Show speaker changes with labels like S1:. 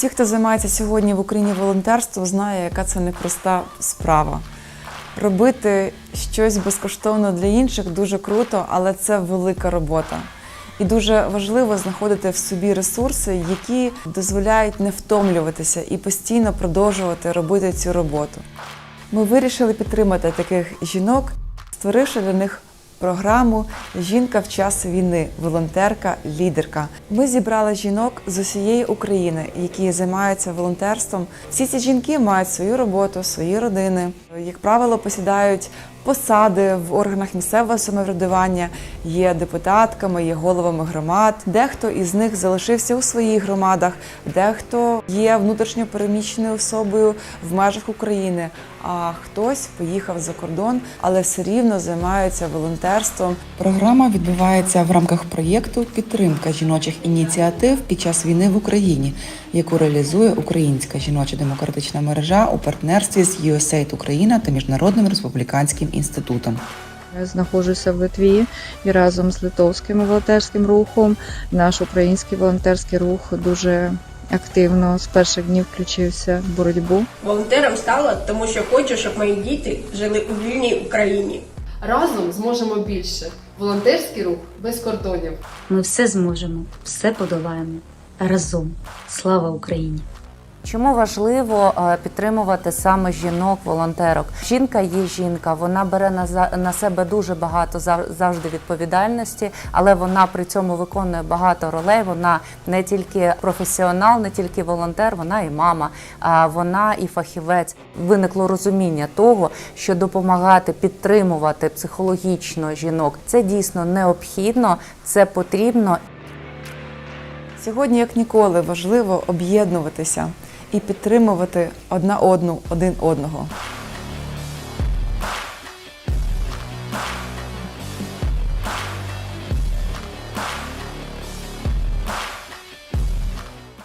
S1: Усі, хто займається сьогодні в Україні волонтерством, знає, яка це непроста справа. Робити щось безкоштовно для інших дуже круто, але це велика робота. І дуже важливо знаходити в собі ресурси, які дозволяють не втомлюватися і постійно продовжувати робити цю роботу. Ми вирішили підтримати таких жінок, створивши для них програму Жінка в час війни, волонтерка, лідерка. Ми зібрали жінок з усієї України, які займаються волонтерством. Всі ці жінки мають свою роботу, свої родини. Як правило, посідають посади в органах місцевого самоврядування, є депутатками, є головами громад. Дехто із них залишився у своїх громадах, дехто є внутрішньо переміщеною особою в межах України. А хтось поїхав за кордон, але все рівно займається волонтерством.
S2: Програма відбувається в рамках проєкту Підтримка жіночих ініціатив під час війни в Україні, яку реалізує Українська жіноча демократична мережа у партнерстві з USAID Україна та Міжнародним республіканським інститутом.
S3: Я знаходжуся в Литві і разом з литовським волонтерським рухом наш український волонтерський рух дуже активно з перших днів включився в боротьбу.
S4: Волонтером стала, тому що хочу, щоб мої діти жили у вільній Україні.
S5: Разом зможемо більше. Волонтерський рух без кордонів.
S6: Ми все зможемо, все подолаємо разом. Слава Україні!
S7: Чому важливо е, підтримувати саме жінок-волонтерок? Жінка є жінка, вона бере на на себе дуже багато зав- завжди відповідальності, але вона при цьому виконує багато ролей. Вона не тільки професіонал, не тільки волонтер, вона і мама, а вона і фахівець. Виникло розуміння того, що допомагати підтримувати психологічно жінок це дійсно необхідно, це потрібно
S1: Сьогодні, як ніколи, важливо об'єднуватися і підтримувати одна одну один одного.